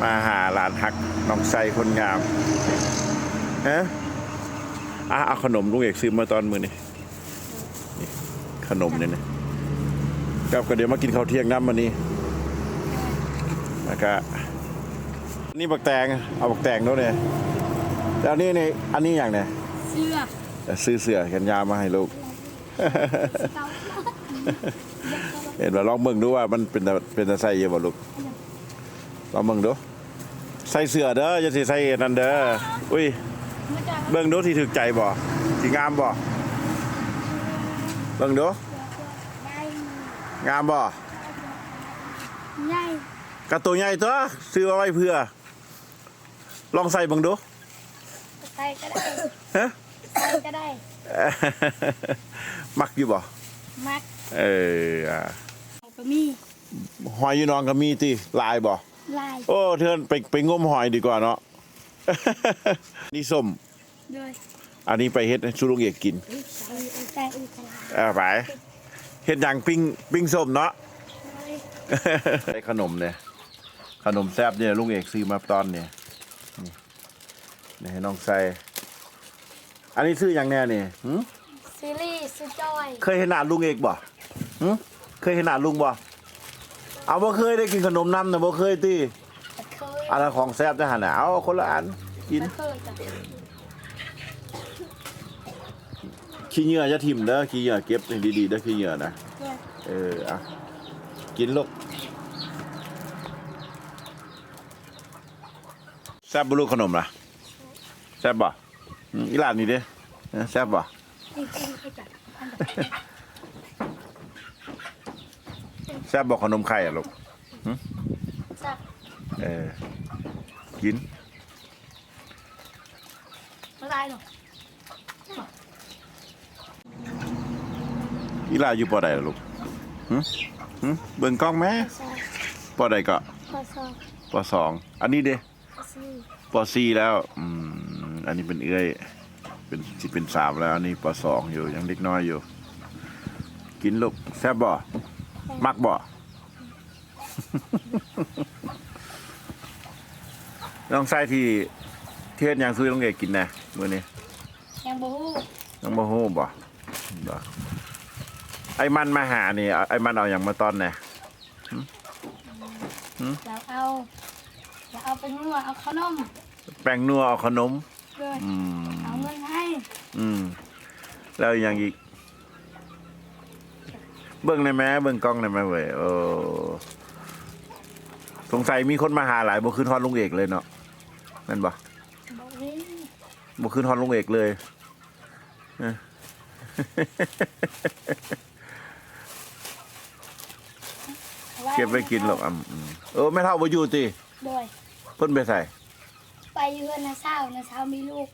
มาหาหลานหักน้องไซคนงามฮะอะเอาขนมลุงเอกซื้อมาตอนมือนี่นี่ขนมเนี่ยนะกับก็เดี๋ยวมากินข้าวเที่ยงน้ำมันนี้แล้วก็นี่บักแตงเอาบักแตงด้วยเนี่ยแล้วนี่นี่อันนี้อย่างเนี่ยเสื้อซื้อเสื้อแขนยาวมาให้ลูกเก่าเห็นว่าลองเบิ่งดูว่ามันเป็นตาเป็นตาใส่เยอะบ่ลูกลองเบิ่งดู ใส่เสื้อเด้ออย่าสิใส่นั่นเด้ออุ้ยมาจากเบิ่งดูที่ถูกใจบ่ที่งามบ่เบิ่งดูใหญ่งามบ่ใหญ่กระตัวใหญ่ตัวซื้อมาไว้เพื่อ ลองใส่เบิ่งดูใส่ก็ได้ฮะใส่ก็ได้มักอยู่บ่มัดเอออะเอาก็มีหอยอยู่น้องก็มีติลายบ่ ลายโอ้เทินไปไปงมหอยดีกว่าเนาะ นี่ส้ม ด้วยอันนี้ไปเฮ็ดให้สุลุงเอกกินใส่ใส่อุตลาเอาไปเฮ็ดอย่างปิ้งปิ้งส้มเนาะไอ้ขนมเนี่ย ขนมแซ่บเนี่ยลุงเอกซื้อมาตอนเนี่ยนี่นี่ให้น้องใส่อันนี้ซื้ออย่างแน่เนี่ยหึซีรีส์สุดจอย เคยเห็นหน้าลุงเอกบ่หึเคยเห็นหน้าลุงบ่ เอาบ่เคยได้กินขนมน้ำนะบ่เคยตีเคยอันนั้นของแซ่บจะหันน่ะเอาคนละอันกินเคยจ้ะขี้เหงื่อจะถิ่มเด้อขี้เหงื่อเก็บให้ดีๆเด้อขี้เหงื่อนะด้วยเอออะกินลูกแซ่บบ่ลูกขนมล่ะแซ่บบ่อืมอีหลานนี่เด้เออแซ่บบ่ จริงๆเขาจะอันดับ แซ่บบ่ขนมไข่อะลูกจับเออกินละลายหรออีหลานอยู่ปอใดล่ะลูกหึหึเบิ่งกล้องแม่ใส่ปอใดก็พอซองปอสองอันนี้เด้พอซีปอสี่แล้วอืมอันนี้เป็นเอื้อย เป็นสิเป็นสามแล้วอันนี้ปอสองอยู่ยังเล็กน้อยอยู่ กินลูกแซ่บบ่ มักบ่ น้องไส้ที่เทียนยังซื้อน้องเอกกินนะมื้อนี้ยังบูฮู้น้องบ่ฮู้บ่บ่ไอ้มันมาหานี่เอาไอ้มันเอาอย่างมาตอนน่ะเราเอาเราเอาไปนวดเอาขนมแป้งนัวเอาขนมด้วยอืมเอาเงินให้ อืม แล้วอย่างอีก เบิ่งได้ไหมเบิ่งกล้องได้ไหมเว้ยโอ้สงสัยมีคนมาหาหลายบ่คืนฮอดลุงเอกเลยเนาะนั่นบ่บอกนี่บ่คืนฮอดลุงเอกเลยเอ้อเก็บไว้กินหรอกอ่ำอืมเออแม่เท่าบ่อยู่ติด้วยเพิ่นไปใส่ไปเยือนนะเศร้านะเศร้ามีลูก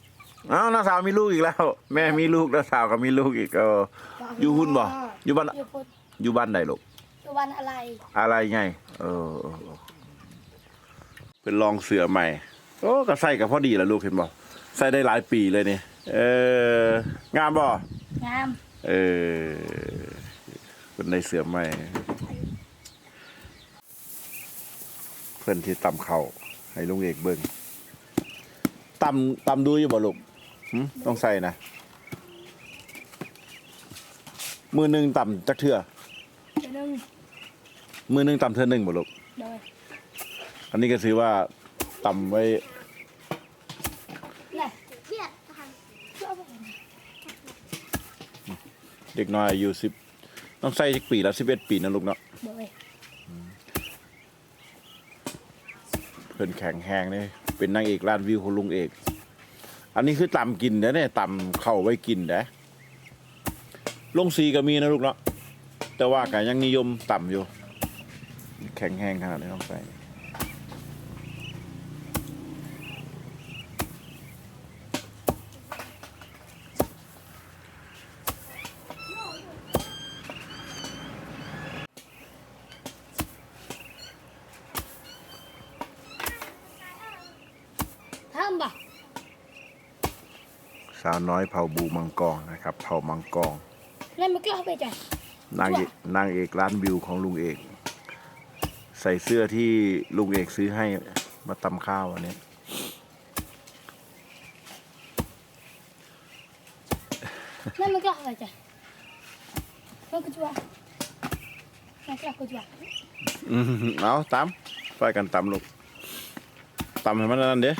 อ้าวน้าสาวมีลูกอีกแล้ว แม่มีลูกน้าสาวก็มีลูกอีกเอออยู่หุ่นบ่อยู่บ้านอยู่พุทธ อยู่บ้านใดลูกอยู่วันอะไร อะไรไงเออเออเออ เป็นรองเสือใหม่ โอ้ก็ใส่กับพอดีแล้วลูกเห็นบ่ใส่ได้หลายปีเลยเนี่ยเออ งามบ่งาม เออเป็นในเสือใหม่ เพื่อนที่ตำเขาวให้ลุงเอกเบิ่งตำตำดูอยู่บ่ลูกหึต้องใส่นะ มือหนึ่งต่ำจักเทื่อ เดี๋ยวหนึงมือหนึ่งต่ำเทื่อหนึ่งบ่ลูกโดยอันนี้ก็ถือว่าต่ำไว้นี่เพี้ยทางเชื่อผมเด็กน้อยอายุสิบต้องใส่จักปีแล้วสิบเอ็ดปีนะลูกเนาะโดยเพิ่นแข็งแหงนี่เป็นนางเอกร้านวิวของลุงเอก อันนี้คือตำกินนะเนี่ยตำเข้าไว้กินนะลงสีก็มีนะลูกเนาะ แต่ว่าก็ยังนิยมต่ำอยู่ แข็งแหงขนาดนี้ต้องใส่ทำบ่สาวน้อยเผาบูมังกรนะครับ เผามังกรนั่นมันก็เอาไปจ้ะ นางเอกนางเอกร้านวิวของลุงเอก ใส่เสื้อที่ลุงเอกซื้อให้มาตำข้าววันนี้นั่นมันก็อะไรจ้ะมันก็จัวมันก็ก็จัวอืมเอาตำไปกันตำลูกตำให้มันนั่นเด้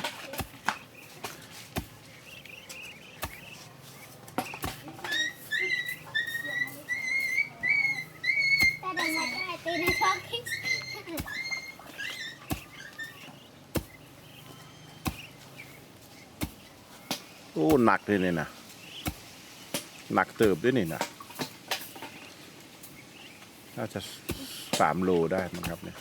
แต่เดินมาได้ตีในช่องคิด โอ้ห นักด้วยนี่นะหนักเติบด้วยนี่นะน่าจะสามโลได้มั้งครับเนี่ย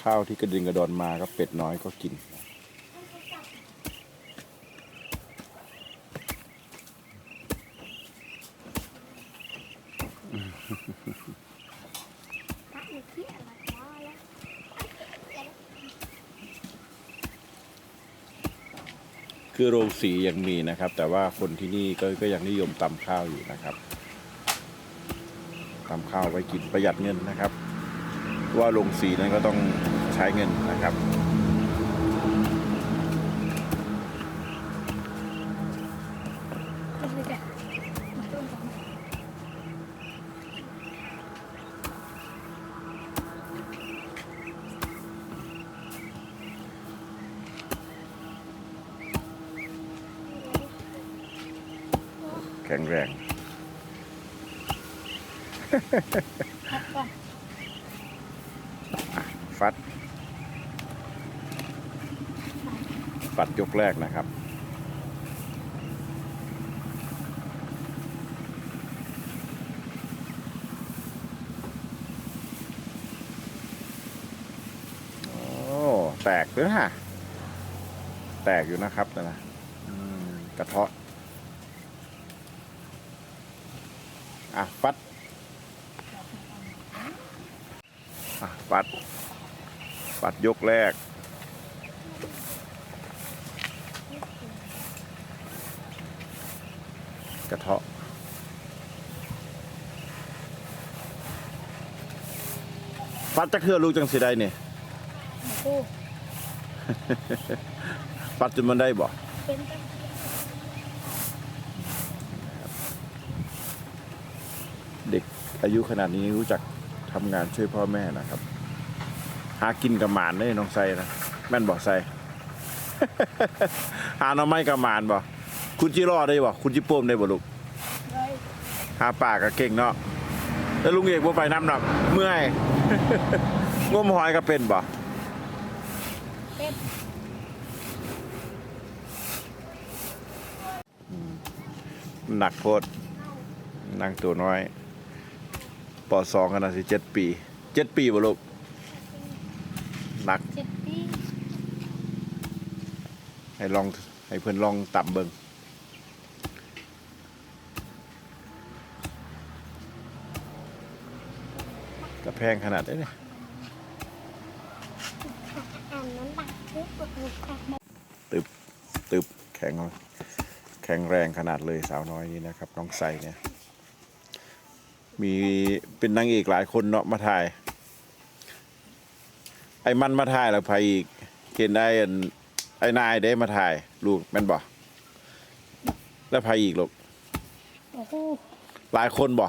ข้าวที่กระดิงกระดอนมาก็เป็ดน้อยก็กิน ตักอยู่ที่อะไรวะแล้ว คือโรงสียังมีนะครับ แต่ว่าคนที่นี่ก็ก็ยังนิยมตำข้าวอยู่นะครับตำข้าวไว้กินประหยัดเงินนะครับ ว่าโรงสีนั้นก็ต้องใช้เงินนะครับ ข็งแรงพักก่อนฟัด ปัดยกแรกนะครับโอ้แตกด้วยฮะ แตกอยู่นะครับนะนะอืมกระเทาะอะ ฟัด อะฟัด ปัดยกแรก กระเทาะฟัดจะเครือลูกจังสิได้เนี่ยโอ้ฟัดจนมันได้บ่เป็นตั้งเด็กอายุขนาดนี้รู้จัก ทำงานช่วยพ่อแม่นะครับ หากินกับหมานได้น้องไซนะแม่นบอกไซ หาหน้องไม้กับหมานบ่คุณจิรอดได้บ่คุณจิโป้มได้บ่ลูกเลยหาป่าก็เก่งเนาะแล้วลุงเอกบ่ไปน้ำหนักเมื่อย งมหอยก็เป็นบ่เป็นหนักโพดนั่งตัวน้อย ปสองขนาดสิเจ็ดปีเจ็ดปีบ่ลูกหนักเจ็ดปีให้ลองให้เพื่อนลองต่ำเบิงกระแพงขนาดนี้เนี่ยอ่านน้ำตักปุ๊บปุ๊บปุ๊บปุ๊บตึบแข็งแข็งแรงขนาดเลยสาวน้อยนี้นะครับ น้องใสเนี่ย มีเป็นนางเอกหลายคนเนาะมาถ่าย ไอ้มันมาถ่ายแล้วไปอีกเห็นได้อันไอ้นายได้มาถ่าย ลูกแม่นบ่แล้วไปอีกลูกโอ้โหหลายคนบ่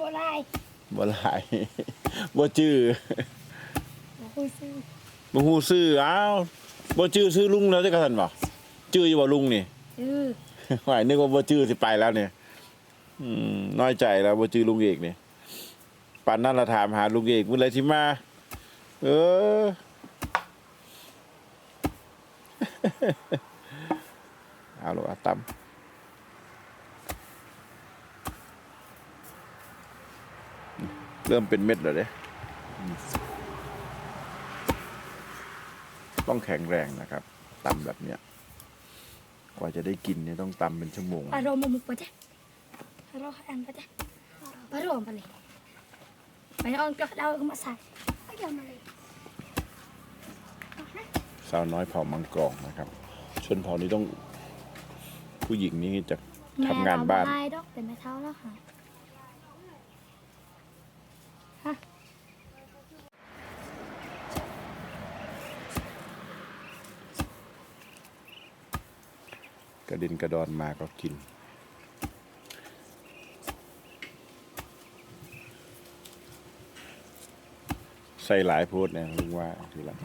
บ่ได้บ่หลาย บ่จื้อโอ้โหซื้อบ่ฮู้ซื้ออ้าวบ่จื้อซื้อลุงแล้วจักซั่นบ่จื้ออยู่บ่ลุงนี่ซื้อ หมายนึกว่าบ่จื้อสิไปแล้วเนี่ย อืมน้อยใจแล้วบ่จื้อลุงเอกนี่ปานนั้นเราถามหาลุงเอกเมื่อไหรสิมา เออ เอาลูกเอาตำเริ่มเป็นเม็ดแล้วเด้ต้องแข็งแรงนะครับตำแบบเนี้ย กว่าจะได้กินเนี่ยต้องตำเป็นชั่วโมงปลารมามุกปะจ๊ะปลาโรอันปะจ๊ะ هروح أنبته بروح ยไปเอ بني أون بيخ داوي كما ساك أجي أنبلي สาวน้อยเผ่ามังกรนะครับ ชนเผ่านี้ต้องผู้หญิงนี่จะทำงานบ้าน แม่เดอกเป็นแม่เท่าแล้วค่ะกระดินกระดอนมาก็กิน ใส่หลายโพดเนี่ยลุงว่าทีละ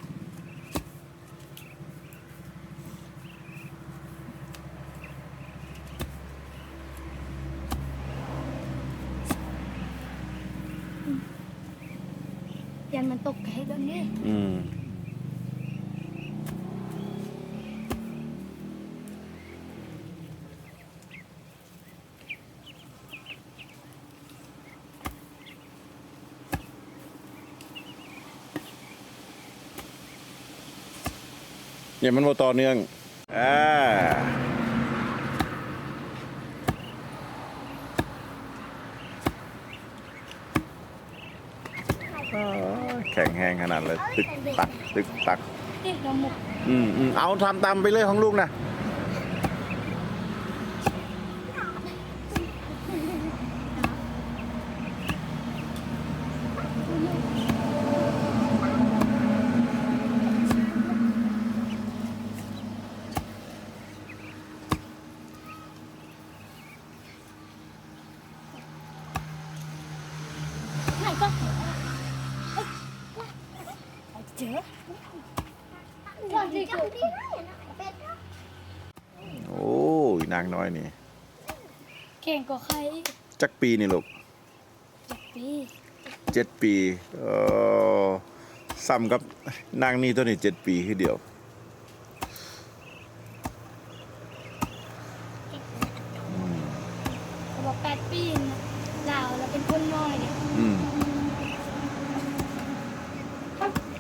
ยันมันตกแค่ตรงนี้อืม เนี่ยมันมาต่อเนื่องอ่าแข็งแห้งขนาดเลย ตึกตัก ตึกตักนี่เราหมกอืมอืมเอาทำตามไปเลยของลูกนะ ไหนก็เจอ ก่อนที่จะดีนะเป็ด โอ้ยนางน้อยนี่ เก่งกว่าใครจักปีนี่ลูกเจ็ดปีเจ็ดปีเออซ้ำกับนางนี่ตัวนี้เจ็ดปีคือเดียว เขาบอกแปดปีนะเราเราเป็นคนน้อยเนี่ยอืม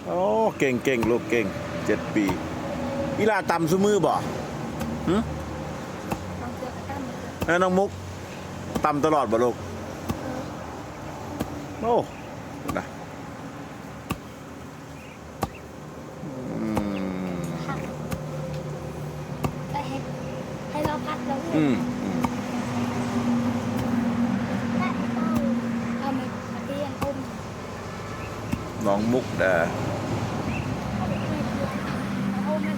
โอ้เก่งเก่งลูกเก่งเจ็ดปีอีลาตำซุมือบ่ลองเจอกันตั้งมาเจอแล้วน้องมุก ตำตลอดบ่ลูกโอ้นะอืม แต่ให้ให้เราพัดเรา อืมอืม เอามามาเตียนอุ้ม น้องมุกเด้อ อุ้มมัน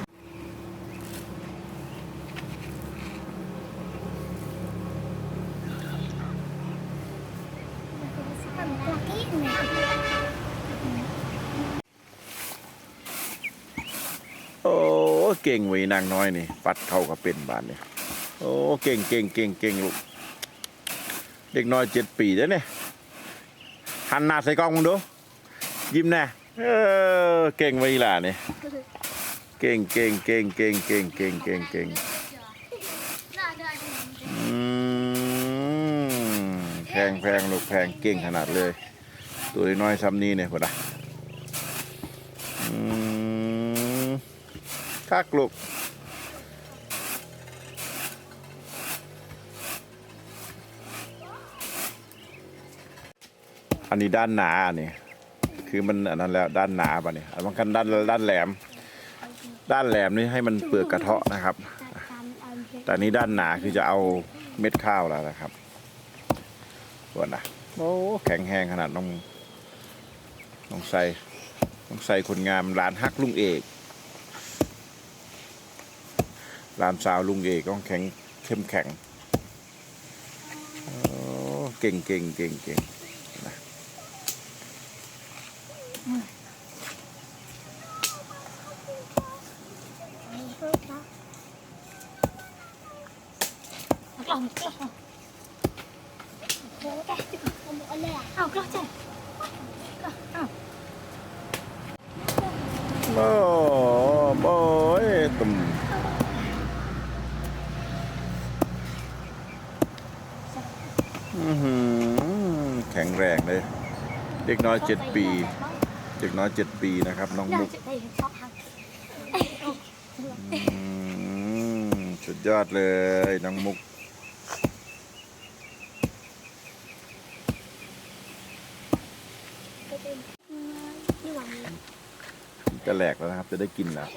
ทำกระกี้เนี่ย โอ้ เก่งไว้นางน้อยนี่ ปัดเข้ากับเป็นบานเนี่ยโอ้เก่งเก่งเก่งเก่งลูกเด็กน้อยเจ็ดปีแล้วเนี่ยหันหน้าใส่กล้องมึงดู ยิ้มแน่เออเก่งไว้ล่ะนี่เก่งเก่งเก่งเก่งเก่งเก่งเก่งเก่งอืมแพงแพงลูกแพงเก่งขนาดเลย ตัวน้อยซ้ำนี้เนี่ยพอดะอืม คักลูกอันนี้ด้านหนาเนี่ยคือมันอันนั้นแล้วด้านหนาป่ะเนี่ยอันบางกันด้านด้านแหลม ด้านแหลมนี่ให้มันเปลือกกระเทาะนะครับ แต่นี้ด้านหนาคือจะเอาเม็ดข้าวแล้วนะครับส่วนนะโอ้แข็งแห้งขนาดน้องน้องใส่น้องใส่คนงามร้านฮักลุงเอก หลานสาวลุงเอกต้องแข็งเข้มแข็งเก่งเก่งเก่งเก่ง้อยเจ็ดปี เด็กน้อยเจ็ดปีนะครับ น้องมุกสุดยอดเลยน้องมุก จะแหลกแล้วนะครับ จะได้กินแล้ว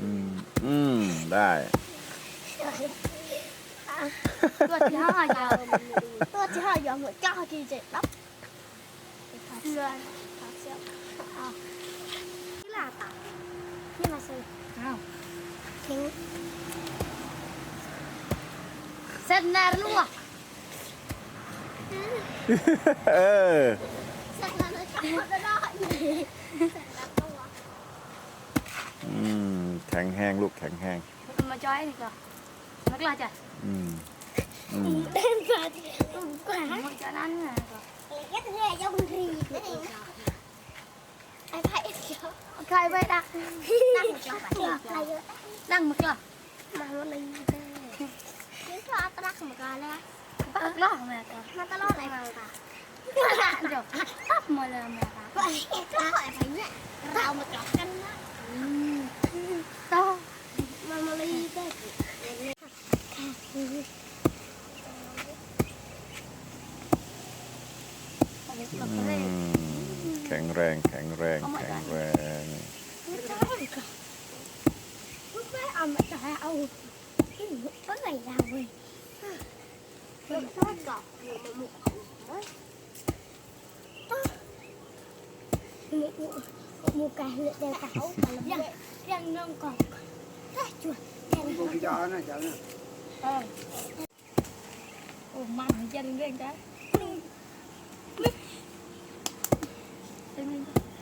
อืม อืม ได้ dạ tôi chỉ hỏi giờ tôi chỉ hỏi giờ người cho thì chị đắp luôn thật sự là tập nhưng mà sao không thiếu sân nà luôn. Ừ sân nà nó chắc nó đó thằng hang luôn thằng hang mà cho ấy thì cơ mất lo มาซื้ออ้าวทิ้งเส้นนาลูกเออเสร็จแล้วจะหมดแล้วได้เสร็จแล้วตัวอืมแข็งแห้งลูกแข็งแห้งมาจอยนี่ แม่ก็มาตลอดเลยมาค่ะเดี๋ยวปั๊บมาเลยแม่ก็ก็ไอ้ก็ไอ้ไพ่เนี่ยเรามาจับกันนะต่อมามาเลยได้อืมแข็งแรง แข็งแรง แข็งแรงไม่เอามาจะเอาก็ไหนเราเว้ยเราชอบกรอบหัวหมูหมูหมูหมูไก่เลือดเดียวกับเขายังยังน้องกรอบถ้าจุดแกง Cô cái giò này chở nè เออโอ้มันจะเรื่องจ้ะ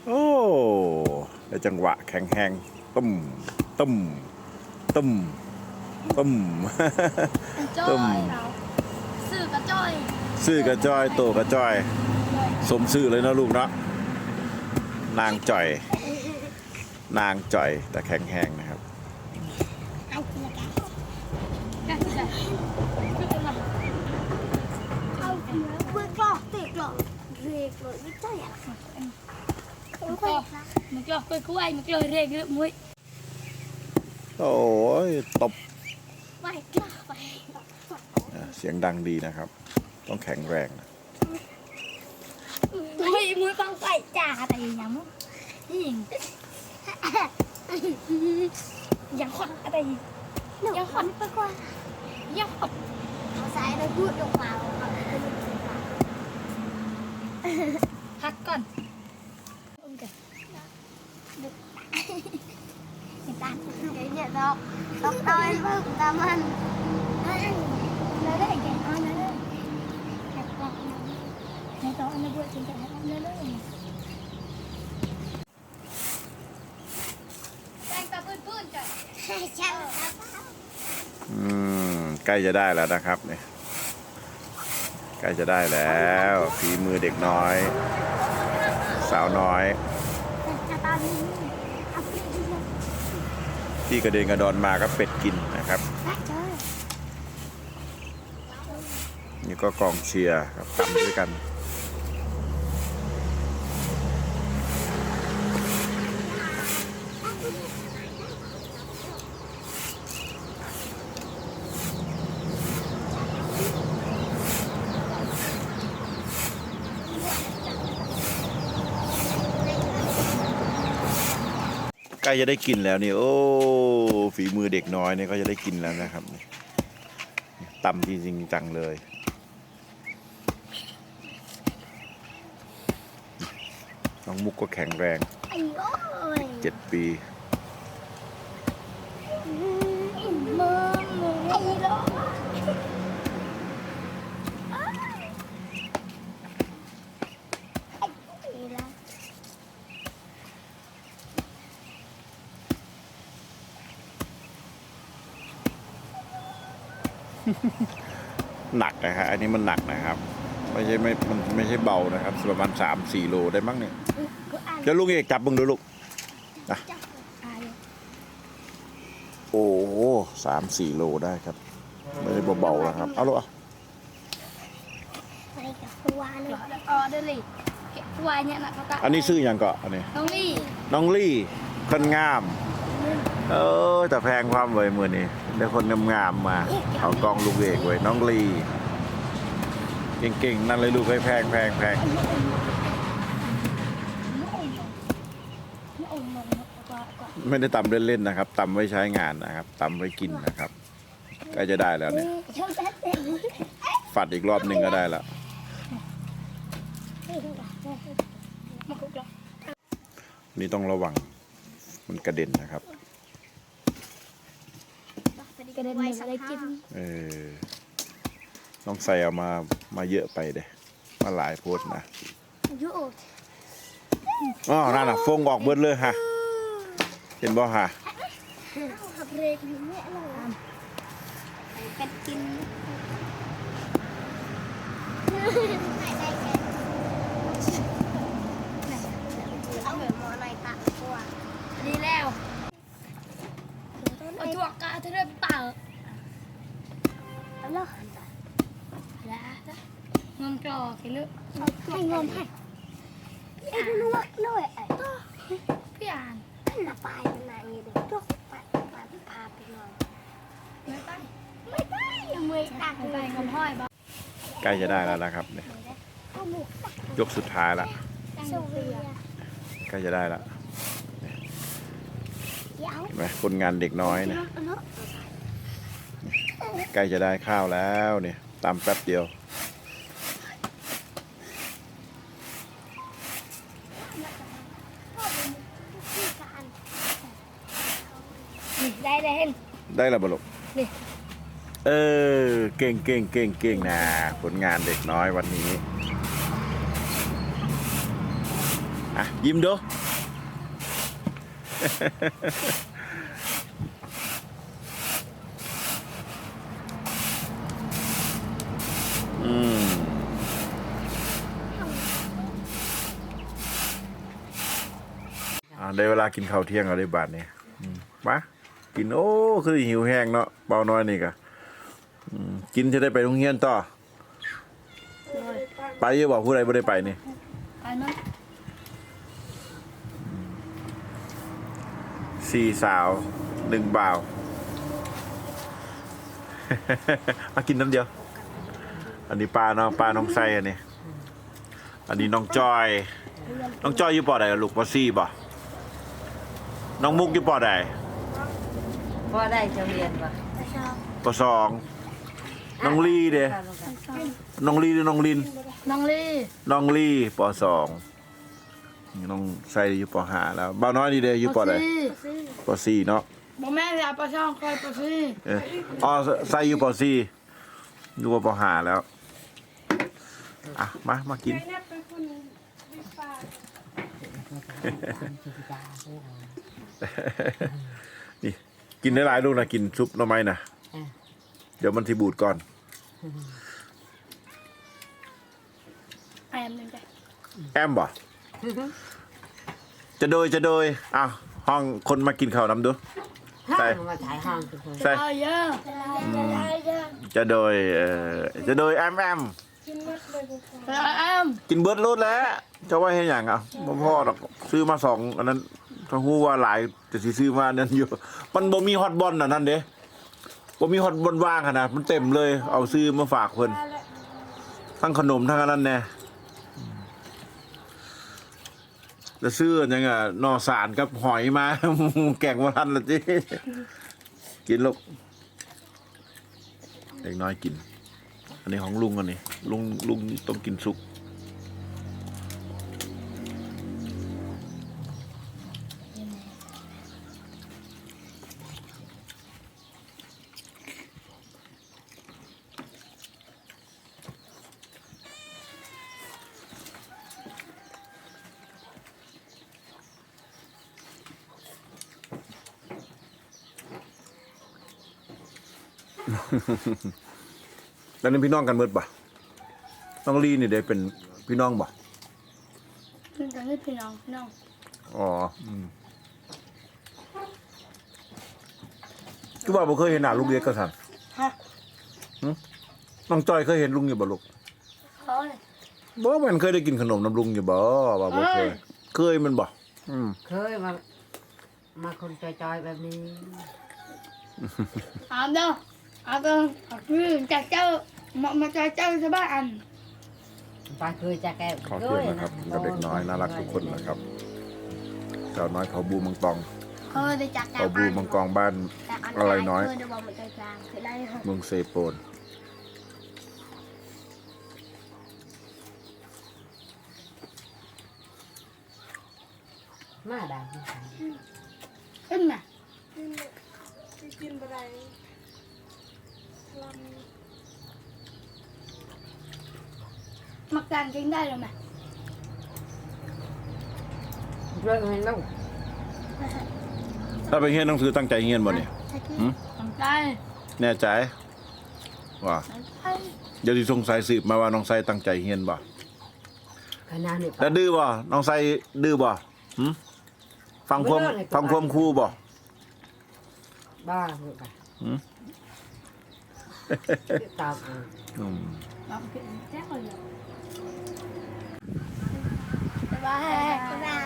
โอ้ได้จังหวะแข็งแห้งตุ้มตุ้มตุ้มตุ้ม จ้อยเราสื่อกระจ้อยซื่อกระจ้อยโตกระจ้อย สมซื่อเลยเนาะลูกเนาะนางจ่อย นางจ่อยแต่แข็งแห้งนะครับ ไอ้กินอะไร แค่ที่ไหนคือเป็นแบบ เอาเนื้อเพื่อกรอบติดหรอ เรียกเลยไม่ใช่อะคุยมึงก็คุยคุยมึงก็เรียกเยอะมุ้ยโอ้ยตบไม่กล้าไปอะเสียงดังดีนะครับ ต้องแข็งแรงนะมุ้ยมุ้ยฟังไก่จ่าแต่ยังยังนี่ยังขวัญอะไรยังขอนไปกว่ายังขวัญเอาสายเลยพูดออกมาเอาไปดูดีกว่า พักก่อนโอเคตันเดี๋ยวเนี่ยเราต้องเอาไอ้เพิ่มตามมันแล้วได้แก่เอาแล้วได้แก่กรอบนะในตอนนี้บุญจริงจังแล้วเรื่อยๆแต่งตาพื้นๆจ้ะใช่ใช่ครับอืมใกล้จะได้แล้วนะครับเนี่ยใก ล้จะได้แล้วฝีมือเด็กน้อย สาวน้อยที่กระเด็นกระดอนมาก็เป็ดกินนะครับ นี่ก็กองเชียร์ครับทำด้วยกัน ล้จะได้กินแล้วนี่โอ้ฝีมือเด็กน้อยเนี่ยก็จะได้กินแล้วนะครับนี่ตำจริงๆจังเลย น้องมุกก็แข็งแรงไอ้โอ้ยเจ็ดปีมือมือไอ้โอ้ หนักนะฮะอันนี้มันหนักนะครับ ไม่ใช่ไม่มันไม่ใช่เบานะครับประมาณสามสี่โลได้มั้งเนี่ยก็อ่านเดี๋ยวลุงเอกจับมึงดูลูกจับอ่าโอ้โหสามสี่โลได้ครับ ไม่ได้เบาๆนะครับ เอาลูกเอาไปกับครัวเลยแล้วก็เดลี่วายเนี่ยนะเขาก็อันนี้ซื้ออยังเกาะอันนี้ น้องลี่ น้องลี่คนงาม เออแต่แพงความไว้มือนี้ ได้คนงามๆมา เอากองลุงเอกไว้น้องลี เก่งๆ นั่นเลยลูกให้แพงแพงแพงไม่ได้ตำเล่นๆนะครับตำไว้ใช้งานนะครับตำไว้กินนะครับใกล้จะได้แล้วเนี่ย ฝัดอีกรอบหนึ่งก็ได้ล้วมาคุกแล้วนี่ต้องระวัง มันกระเด็นนะครับ กระเด็นไม่ได้กินเออน้องใส่เอามามาเยอะไปเด้มาหลายโพสต์นะยุอ๋อนั่นน่ะฟงออกเบิดเลยฮะเห็นบ่ฮะขับเบรกอยู่เนี่ยเลยกัดกินไม่ได้แกเอาเหมือนมอในตะกลัวดีแล้ว เอาจวกกาเธอเริ่มเต่าแล้วแล้วงมกรอกให้เลือกให้งมให้ไอ้นวกด้วยไอ้พี่อ่านขึ้นมาปลายเป็นนางอย่างเด็กจกไปไปพาไปนอนไม่ไปไม่ได้ยังไม่ตักไม่ไปงมห้อยบ้าใกล้จะได้แล้วนะครับเนี่ย ยกสุดท้ายละ ใกล้จะได้ละ เดี๋ยวเห็นไหมคนงานเด็กน้อยนะเอาเนาะใกล้จะได้ข้าวแล้วเนี่ยตามแป๊บเดียวที่การนี่ได้ได้เห็นได้แล้วบลุกนี่เออ เก่งเก่งเก่งเก่งนะผลงานเด็กน้อยวันนี้ อะ ยิ้มดู อืมอ่าได้เวลากินข้าวเที่ยงแล้วได้บาทนี้อืมมากินโอ้คือหิวแห้งเนาะเบาน้อยนี่กะอืมกินจะได้ไปโรงเรียนต่อ ไปอยังบอกผู้ใดไม่ได้ไปนี่ ไปมั้ง สี่สาวหนึ่งบ่าว มากินน้ำเดียว อันนี้ปลาน้องปลาน้องไส้อันนี้ อันนี้น้องจอย น้องจอยอยู่ปอใดล่ะลูกปอซี่บ่น้องมุกอยู่ปอใดพ่อได้จะเรียนปะปอสองน้องลี่เด้น้องลี่หรือน้องลิน น้องลี่น้องลี่ปสองน้องไส้อยู่ปห้าแล้วบ่าวน้อยนี่เด้อยู่ปอใดซี่ ปสี่เนาะบ่แม่อยาปลาช่องคอยปลาซี่เอออ๋อไส้อยู่ปสี่อยู่ปห้าแล้วอะมามากินนี่กินได้หลายลูกนะกินซุปหน่อไม้นะเดี๋ยวมันที่บูดก่อน แอมหนึ่งจ้ะแอมบ่จะโดยจะโดยอ้าว ห้องคนมากินข้าวน้ำดูใส่ห้างมาถ่ายห้างทุกคนใส่ เอาเยอะจะโดยเอ่อจะโดยแอมแอมเอาแอมกินเบิร์ดรูดแล้วจะว่าเห็นอย่างอะบ่พ่อดอกซื้อมาสองอันนั้นถ้าฮู้ว่าหลายจะสิซื้อมาอันนั้นอยู่ มันบ่มีฮอตบอลอันนั้นเด้บ่มีฮอตบอลว่างขนาดมันเต็มเลย เอาซื้อมาฝากเพิ่นทั้งขนมทั้งอันนั้นแน่ จะซื้อยังไงนอสารกับหอยมา แกงมาทันละจีกินลูกเด็กน้อยกิน อันนี้ของลุงอันนี้ลุงลุงต้องกินสุก แล้วนี่พี่น้องกันเบิดบ่น้องลีนี่ได้เป็นพี่น้องบ่ขึ้นกันให้พี่น้องพี่น้องอ๋ออืมคือว่าบ่เคยเห็นหน้าลุงเล็กก็สั่นฮะน้องจอยเคยเห็นลุงอยู่บ่ลูกเขาเลยบ่แมันเคยได้กินขนมน้ำลุงอยู่บ่ว่าบ่เคย เคยมันบ่อืมเคยมามาคนจอยๆแบบนี้เอาเด้อ เอาเด้อเอาคือจากเจ้ามามาจากเจ้าชาวบ้านปลาเคยจะแก้ขอเที่ยงนะครับกับเด็กน้อยน่ารักทุกคนนะครับเจ้าน้อยเขาบูมังตองเคยได้จักเขาบูมังกองบ้านอะไรน้อยเคยได้บอกมันกลางๆเคยได้หกเมืองเซโปนมาได้ขึ้นมากินบะไร มักจานกินได้หรือไม่เพื่อนเงินแล้วถ้าไปเรียนต้องซื้อตั้งใจเรียนบ่เนี่ยตั้งใจแน่ใจว่า เดี๋ยวที่สงสัยสืบมาว่าน้องไซตั้งใจเรียนบ่แล้วดื้อบ่น้องไซดื้อบ่ฟังความฟังความครูบ่บ้าเพื่อนไป เล